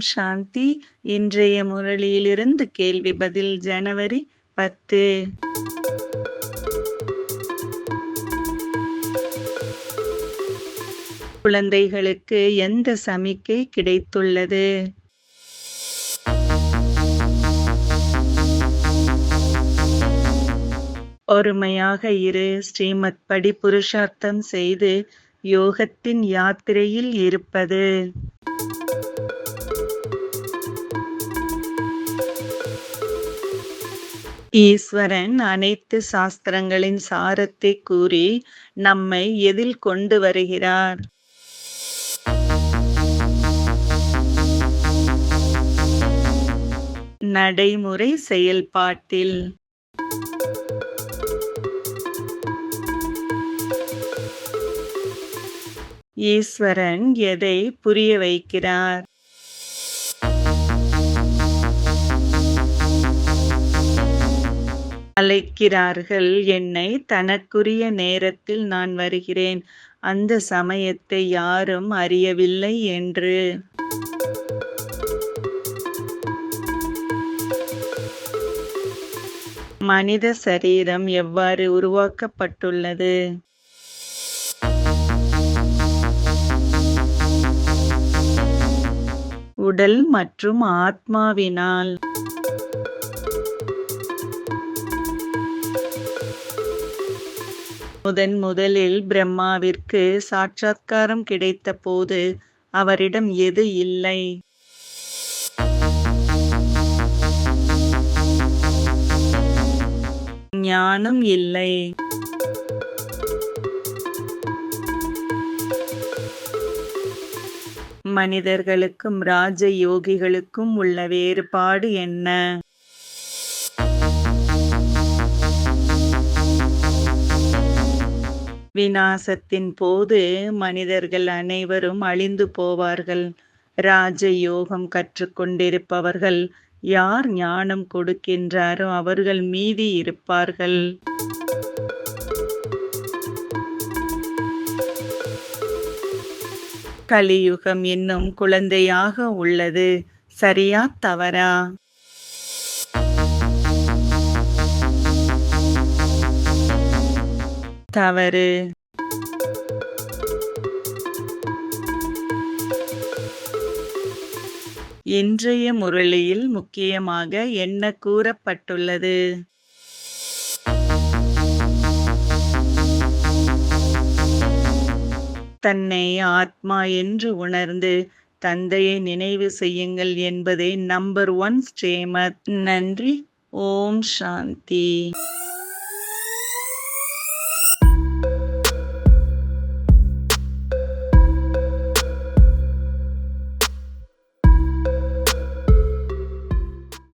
ஓம் சாந்தி. இன்றைய முரளியிலிருந்து கேள்வி பதில் ஜனவரி பத்து. குழந்தைகளுக்கு எந்த சமிக்கை கிடைத்துள்ளது? ஒருமையாக இரு. ஸ்ரீமத் படி புருஷார்த்தம் செய்து யோகத்தின் யாத்திரையில் இருப்பது. ஈஸ்வரன் அனைத்து சாஸ்திரங்களின் சாரத்தை கூறி நம்மை எதில் கொண்டு வருகிறார்? நடைமுறை செயல்பாட்டில். ஈஸ்வரன் எதை புரிய வைக்கிறார்? அழைக்கிறார்கள். என்னை தனக்குரிய நேரத்தில் நான் வருகிறேன். அந்த சமயத்தை யாரும் அறியவில்லை என்று. மனித சரீரம் எவ்வாறு உருவாக்கப்பட்டுள்ளது? உடல் மற்றும் ஆத்மாவினால். முதன் முதலில் பிரம்மாவிற்கு சாட்சாத்காரம் கிடைத்த போது அவரிடம் எது இல்லை? ஞானம் இல்லை. மனிதர்களுக்கும் ராஜ யோகிகளுக்கும் உள்ள வேறுபாடு என்ன? விநாசத்தின் போது மனிதர்கள் அனைவரும் அழிந்து போவார்கள். ராஜ யோகம் கற்றுக்கொண்டிருப்பவர்கள் யார் ஞானம் கொடுக்கின்றாரோ அவர்கள் மீதி இருப்பார்கள். கலியுகம் இன்னும் குழந்தையாக உள்ளது. சரியா தவறா? தவறு. இன்றைய முரளியில் முக்கியமாக என்ன கூறப்பட்டுள்ளது? தன்னை ஆத்மா என்று உணர்ந்து தந்தையை நினைவு செய்யுங்கள் என்பதே நம்பர் ஒன் ஸ்ரீமத். நன்றி. ஓம் சாந்தி.